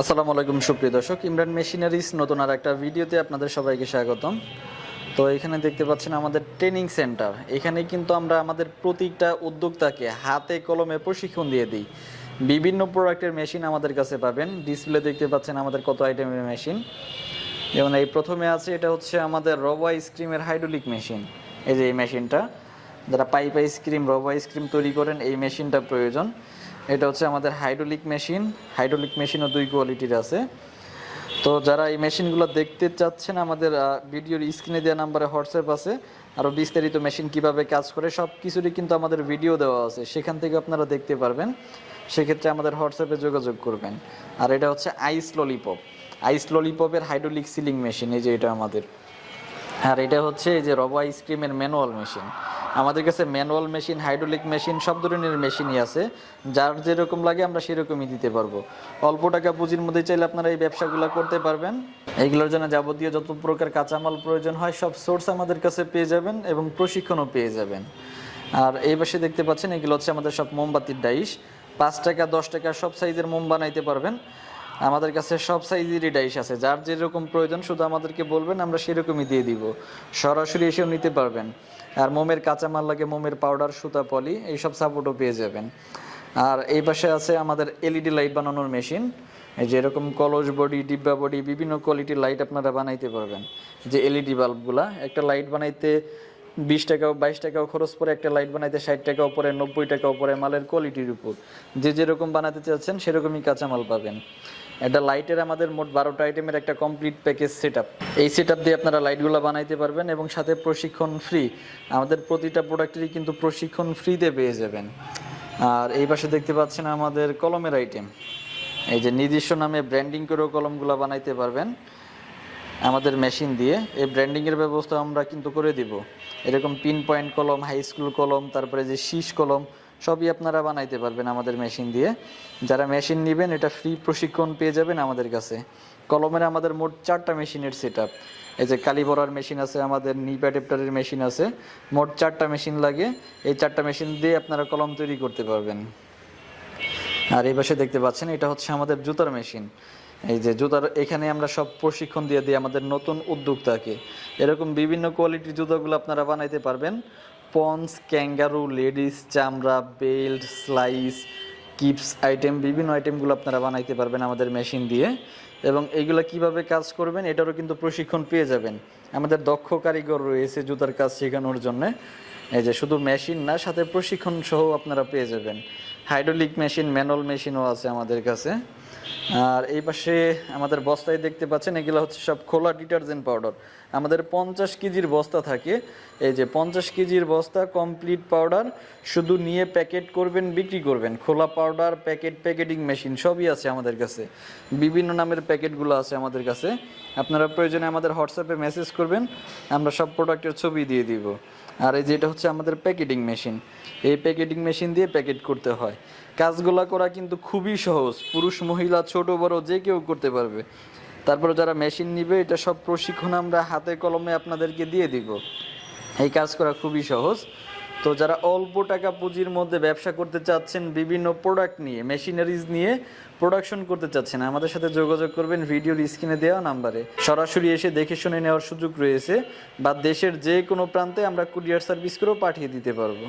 আসসালামু আলাইকুম, সুপ্রিয় দর্শক। ইমরান মেশিনারিজ নতুন আর একটা ভিডিওতে আপনাদের সবাইকে স্বাগতম। তো এখানে দেখতে পাচ্ছেন আমাদের ট্রেনিং সেন্টার। এখানে কিন্তু আমরা আমাদের প্রতিটা উদ্যোক্তাকে হাতে কলমে প্রশিক্ষণ দিয়ে দিই। বিভিন্ন প্রোডাক্টের মেশিন আমাদের কাছে পাবেন। ডিসপ্লে দেখতে পাচ্ছেন আমাদের কত আইটেমের মেশিন। যেমন এই প্রথমে আছে, এটা হচ্ছে আমাদের রবা স্ক্রিমের হাইড্রোলিক মেশিন এই যে এই মেশিনটা যারা পাইপ আইসক্রিম রবা আইসক্রিম তৈরি করেন, এই মেশিনটা প্রয়োজন। এটা হচ্ছে আমাদের হাইড্রোলিক মেশিন হাইড্রোলিক মেশিনও দুই কোয়ালিটির আছে। তো যারা এই মেশিনগুলো দেখতে চাচ্ছেন, আমাদের ভিডিওর স্ক্রিনে দেওয়া নাম্বারে হোয়াটসঅ্যাপ আছে। আরও বিস্তারিত মেশিন কীভাবে কাজ করে সব কিছুরই কিন্তু আমাদের ভিডিও দেওয়া আছে। সেখান থেকে আপনারা দেখতে পারবেন। সেক্ষেত্রে আমাদের হোয়াটসঅ্যাপে যোগাযোগ করবেন। আর এটা হচ্ছে আইস ললিপপ আইস ললিপপের হাইড্রোলিক সিলিং মেশিন এই যে এটা আমাদের। আর এটা হচ্ছে যে রবা আইসক্রিমের ম্যানুয়াল মেশিন আমাদের কাছে ম্যানুয়াল মেশিন হাইড্রোলিক মেশিন সব ধরনের মেশিনই আছে। যার যেরকম লাগে আমরা সেরকমই দিতে পারব। অল্প টাকা পুঁজির মধ্যে চাইলে আপনারা এই ব্যবসাগুলো করতে পারবেন। এইগুলোর জন্য যাবতীয় যত প্রকার কাঁচামাল প্রয়োজন হয়, সব সোর্স আমাদের কাছে পেয়ে যাবেন এবং প্রশিক্ষণও পেয়ে যাবেন। আর এই পাশে দেখতে পাচ্ছেন, এগুলো হচ্ছে আমাদের সব মোমবাতির ডাইশ পাঁচ টাকা, দশ টাকা সব সাইজের মোম বানাইতে পারবেন। আমাদের কাছে সব সাইজেরই ডাইস আছে। যার যেরকম প্রয়োজন, শুধু আমাদেরকে বলবেন, আমরা সেরকমই দিয়ে দিব। সরাসরি এসেও নিতে পারবেন। আর মোমের কাঁচামাল লাগে, মোমের পাউডার সুতা পলি এইসব সাপোর্টও পেয়ে যাবেন। আর এই পাশে আছে আমাদের এলইডি লাইট বানানোর মেশিন এই যে এরকম বডি, ডিব্বা বডি, বিভিন্ন কোয়ালিটির লাইট আপনারা বানাইতে পারবেন। যে এলইডি বাল্বগুলা একটা লাইট বানাইতে বিশ টাকা, বাইশ টাকাও খরচ পরে একটা লাইট বানাইতে ষাট টাকা উপরে নব্বই টাকা উপরে মালের কোয়ালিটির উপর। যে যেরকম বানাতে চাচ্ছেন, সেরকমই কাঁচামাল পাবেন। এটা লাইটের আমাদের মোট বারোটা আইটেমের একটা কমপ্লিট প্যাকেজ সেট এই সেট দিয়ে আপনারা লাইটগুলো বানাইতে পারবেন এবং সাথে প্রশিক্ষণ ফ্রি আমাদের প্রতিটা প্রোডাক্টেরই কিন্তু প্রশিক্ষণ ফ্রিতে পেয়ে যাবেন। আর এই পাশে দেখতে পাচ্ছেন আমাদের কলমের আইটেম এই যে নির্দিষ্ট নামে ব্র্যান্ডিং করেও কলমগুলো বানাইতে পারবেন। আমাদের মেশিন দিয়ে। এই ব্র্যান্ডিংয়ের ব্যবস্থা আমরা কিন্তু করে দিব। এরকম পিন পয়েন্ট কলম হাই স্কুল কলম, তারপরে যে শীষ কলম সবই আপনারা বানাইতে পারবেন আমাদের মেশিন দিয়ে। যারা মেশিন নেবেন, এটা ফ্রি প্রশিক্ষণ পেয়ে যাবেন আমাদের কাছে। কলমের আমাদের মোট চারটা মেশিনের সেট আপ এই যে কালি ভরার মেশিন আছে, আমাদের নিপা টেপ্টারের মেশিন আছে। মোট চারটা মেশিন লাগে। এই চারটা মেশিন দিয়ে আপনারা কলম তৈরি করতে পারবেন। আর এই পাশে দেখতে পাচ্ছেন, এটা হচ্ছে আমাদের জুতার মেশিন। এই যে জুতার, এখানে আমরা সব প্রশিক্ষণ দিয়ে দিই, আমাদের নতুন উদ্যোক্তাকে। এরকম বিভিন্ন কোয়ালিটির জুতাগুলো আপনারা বানাইতে পারবেন। পন্স ক্যাঙ্গারু, লেডিস, চামড়া, বেল্ট, স্লাইস কিপস আইটেম, বিভিন্ন আইটেমগুলো আপনারা বানাইতে পারবেন আমাদের মেশিন দিয়ে। এবং এইগুলো কীভাবে কাজ করবেন এটারও কিন্তু প্রশিক্ষণ পেয়ে যাবেন। আমাদের দক্ষ কারিগর রয়েছে জুতার কাজ শেখানোর জন্য। এই যে শুধু মেশিন না, সাথে প্রশিক্ষণ সহ আপনারা পেয়ে যাবেন। হাইড্রোলিক মেশিন, ম্যানুয়াল মেশিনও আছে আমাদের কাছে। আর এই পাশে আমাদের বস্তায় দেখতে পাচ্ছেন, এগুলো হচ্ছে সব খোলা ডিটারজেন্ট পাউডার। আমাদের পঞ্চাশ কেজির বস্তা থাকে। এই যে পঞ্চাশ কেজির বস্তা কমপ্লিট পাউডার, শুধু নিয়ে প্যাকেট করবেন, বিক্রি করবেন। খোলা পাউডার, প্যাকেট, প্যাকেটিং মেশিন সবই আছে আমাদের কাছে। বিভিন্ন নামের প্যাকেটগুলো আছে আমাদের কাছে। আপনারা প্রয়োজনে আমাদের হোয়াটসঅ্যাপে মেসেজ করবেন, আমরা সব প্রোডাক্টের ছবি দিয়ে দিব। আর এই যেটা হচ্ছে আমাদের প্যাকেটিং মেশিন। এই প্যাকেটিং মেশিন দিয়ে প্যাকেট করতে হয়। কাজগুলো করা কিন্তু খুবই সহজ। পুরুষ মহিলা ছোট বড় যে কেউ করতে পারবে। তারপরে যারা মেশিন নিবে, এটা সব প্রশিক্ষণ আমরা হাতে কলমে আপনাদেরকে দিয়ে দিব। এই কাজ করা খুবই সহজ। তো যারা অল্প টাকা পুঁজির মধ্যে ব্যবসা করতে চাচ্ছেন, বিভিন্ন প্রোডাক্ট নিয়ে মেশিনারিজ নিয়ে প্রোডাকশন করতে চাচ্ছেন, আমাদের সাথে যোগাযোগ করবেন ভিডিওর স্ক্রিনে দেওয়া নাম্বারে। সরাসরি এসে দেখে শুনে নেওয়ার সুযোগ রয়েছে বা দেশের যে কোনো প্রান্তে আমরা কুরিয়ার সার্ভিস করেও পাঠিয়ে দিতে পারব।